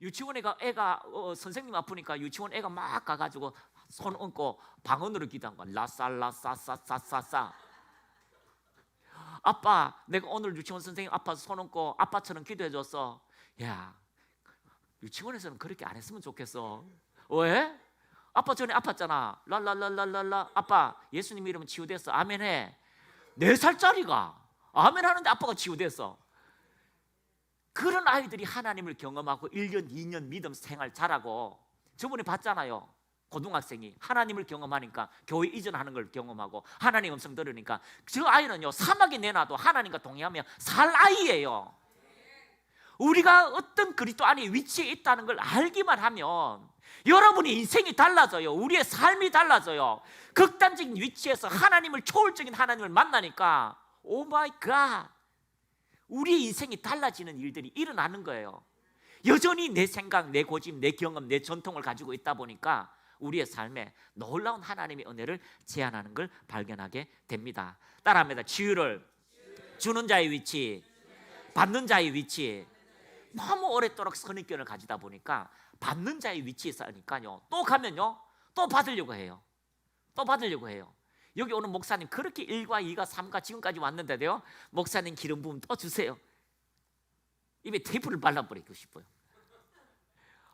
유치원에 가 애가 어, 선생님 아프니까 유치원 애가 막 가가지고 손 얹고 방언으로 기도한 거야. 라싸라싸싸싸싸. 아빠, 내가 오늘 유치원 선생님 아빠 손 얹고 아빠처럼 기도해 줬어. 야, 유치원에서는 그렇게 안 했으면 좋겠어. 왜? 아빠 전에 아팠잖아. 랄랄랄랄랄라. 아빠, 예수님 이름은 치유됐어. 아멘 해. 네 살짜리가 아멘 하는데 아빠가 치유됐어. 그런 아이들이 하나님을 경험하고 1년, 2년 믿음 생활 잘하고 저번에 봤잖아요. 고등학생이 하나님을 경험하니까 교회 이전하는 걸 경험하고 하나님 음성 들으니까 저 아이는요 사막에 내놔도 하나님과 동의하면 살 아이예요. 우리가 어떤 그리스도 안에 위치에 있다는 걸 알기만 하면 여러분의 인생이 달라져요. 우리의 삶이 달라져요. 극단적인 위치에서 하나님을 초월적인 하나님을 만나니까 오 마이 갓. 우리의 인생이 달라지는 일들이 일어나는 거예요. 여전히 내 생각, 내 고집, 내 경험, 내 전통을 가지고 있다 보니까 우리의 삶에 놀라운 하나님의 은혜를 제안하는 걸 발견하게 됩니다. 따라합니다. 치유를 주는 자의 위치, 받는 자의 위치. 너무 오랫도록 선입견을 가지다 보니까 받는 자의 위치에 있으니까요. 또 가면요, 또 받으려고 해요. 또 받으려고 해요. 여기 오는 목사님 그렇게 1과 2가 3가 지금까지 왔는데도요. 목사님 기름 부음 또 주세요. 입에 테이프를 발라버리고 싶어요.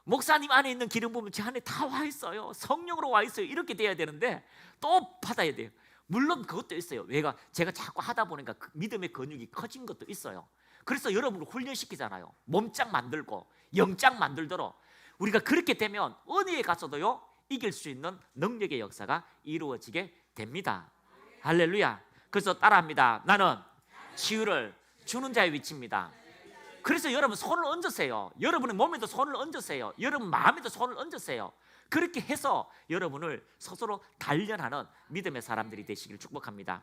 목사님 안에 있는 기름 부음 제 안에 다 와 있어요. 성령으로 와 있어요. 이렇게 돼야 되는데 또 받아야 돼요. 물론 그것도 있어요. 왜가 제가 자꾸 하다 보니까 그 믿음의 근육이 커진 것도 있어요. 그래서 여러분을 훈련시키잖아요. 몸짱 만들고 영짱 만들도록 우리가 그렇게 되면 은혜에 가서도요 이길 수 있는 능력의 역사가 이루어지게 됩니다. 할렐루야. 그래서 따라합니다. 나는 치유를 주는 자의 위치입니다. 그래서 여러분 손을 얹으세요. 여러분의 몸에도 손을 얹으세요. 여러분 마음에도 손을 얹으세요. 그렇게 해서 여러분을 스스로 단련하는 믿음의 사람들이 되시길 축복합니다.